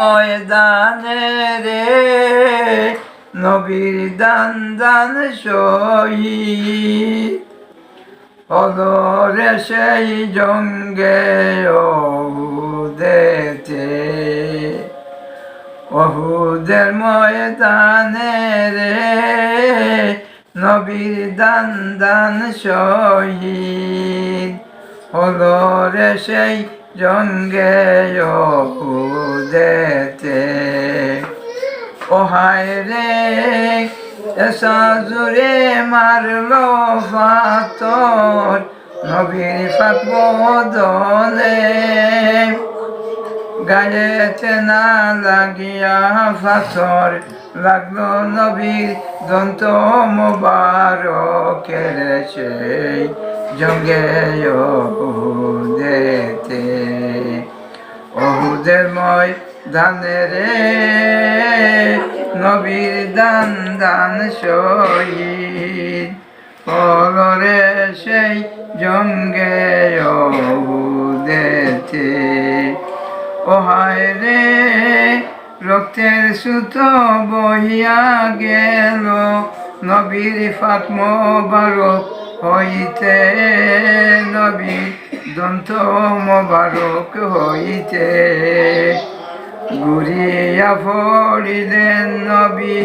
ময়দানে রে, নবীর দান দান শহীদ। হলো রে সেই জঙ্গে ওহুদেতে ওহুদের ময়দানে রে, নবীর দান দান শহীদ। হলো রে সেই জঙ্গে ওহুদেতে ওহায় রে, এসা জুড়ে মারলো ফাতর, নবীর ফাকবদলে গায়েতে না লাগিয়া ফাতর, লাগল নবীর দন্ত মোবারকের সেই জঙ্গে দেতে। অহুদের ময় দানে রে, নবীর দান দান শহীদ। পলরে সেই জঙ্গে অহুদেতে ওহায় রে, রক্তের সুত বহিয়া গেল, নবীর ফাত মোবারক হইতে নবী দন্ত মোবারক হইতে ঘুরিয়া ফড়িলেন নবী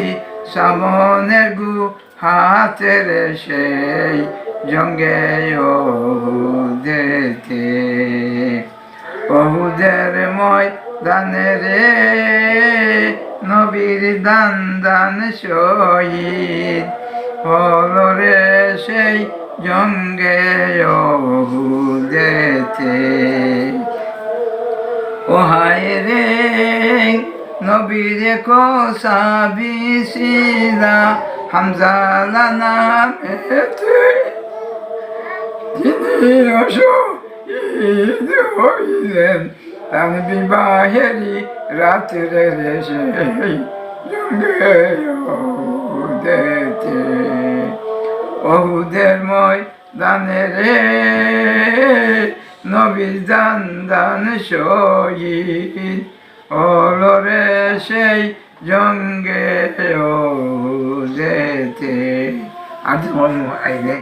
সামনের গু হাতের সেই জঙ্গে দেতে বহুদের ময় দানে রে নবীর দান দান শহীদ হল রে সেই জঙ্গে দেতে ওহায় রে, নবীর কোসাবি শিলা হামজালা নামেতে তিনি অশহীদ হইলেন তার বিবাহেরই রাত্রে সেই জঙ্গে দেতে অহুদের ময় দানে রে। নবীর দান দান শহীদ। অলরে সেই জঙ্গে ও যেতে আর আইলে